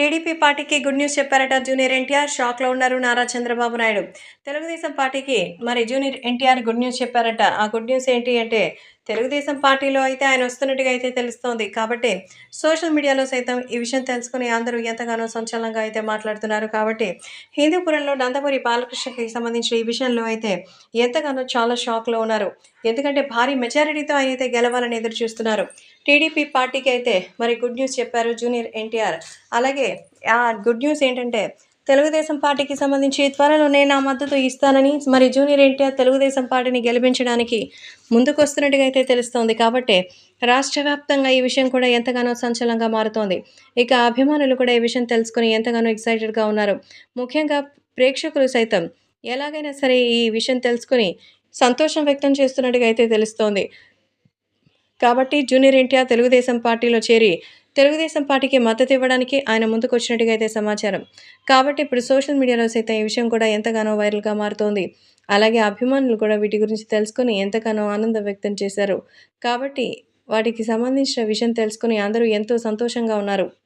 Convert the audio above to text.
TDP పార్టీకి good news చెప్పారట junior NTR. షాక్లో ఉన్నారు నారా చంద్రబాబు నాయుడు. తెలుగుదేశం పార్టీకి మరి జూనియర్ ఎన్టీఆర్ గుడ్ న్యూస్ చెప్పారట. ఆ గుడ్ న్యూస్ ఏంటి అంటే తెలుగుదేశం పార్టీలో అయితే ఆయన వస్తున్నట్టుగా అయితే తెలుస్తోంది. కాబట్టి సోషల్ మీడియాలో సైతం ఈ విషయం తెలుసుకుని అందరూ ఎంతగానో సంచలనంగా అయితే మాట్లాడుతున్నారు. కాబట్టి హిందూపురంలో నందమూరి బాలకృష్ణకి సంబంధించిన ఈ విషయంలో అయితే ఎంతగానో చాలా షాక్లో ఉన్నారు. ఎందుకంటే భారీ మెజారిటీతో ఆయన అయితే గెలవాలని ఎదురు చూస్తున్నారు. టీడీపీ పార్టీకి అయితే మరి గుడ్ న్యూస్ చెప్పారు జూనియర్ ఎన్టీఆర్. అలాగే ఆ గుడ్ న్యూస్ ఏంటంటే తెలుగుదేశం పార్టీకి సంబంధించి త్వరలోనే నా మద్దతు ఇస్తానని మరి జూనియర్ ఎన్టీఆర్ తెలుగుదేశం పార్టీని గెలిపించడానికి ముందుకొస్తున్నట్టుగా అయితే తెలుస్తోంది. కాబట్టి రాష్ట్ర వ్యాప్తంగా ఈ విషయం కూడా ఎంతగానో సంచలనంగా మారుతోంది. ఇక అభిమానులు కూడా ఈ విషయం తెలుసుకుని ఎంతగానో ఎక్సైటెడ్గా ఉన్నారు. ముఖ్యంగా ప్రేక్షకులు సైతం ఎలాగైనా సరే ఈ విషయం తెలుసుకుని సంతోషం వ్యక్తం చేస్తున్నట్టుగా అయితే తెలుస్తోంది. కాబట్టి జూనియర్ ఎన్టీఆర్ తెలుగుదేశం పార్టీలో చేరి తెలుగుదేశం పార్టీకి మద్దతు ఇవ్వడానికి ఆయన ముందుకు వచ్చినట్టుగా అయితే సమాచారం. కాబట్టి ఇప్పుడు సోషల్ మీడియాలో సైతం ఈ విషయం కూడా ఎంతగానో వైరల్గా మారుతోంది. అలాగే అభిమానులు కూడా వీటి గురించి తెలుసుకొని ఎంతగానో ఆనందం వ్యక్తం చేశారు. కాబట్టి వాటికి సంబంధించిన విషయం తెలుసుకుని అందరూ ఎంతో సంతోషంగా ఉన్నారు.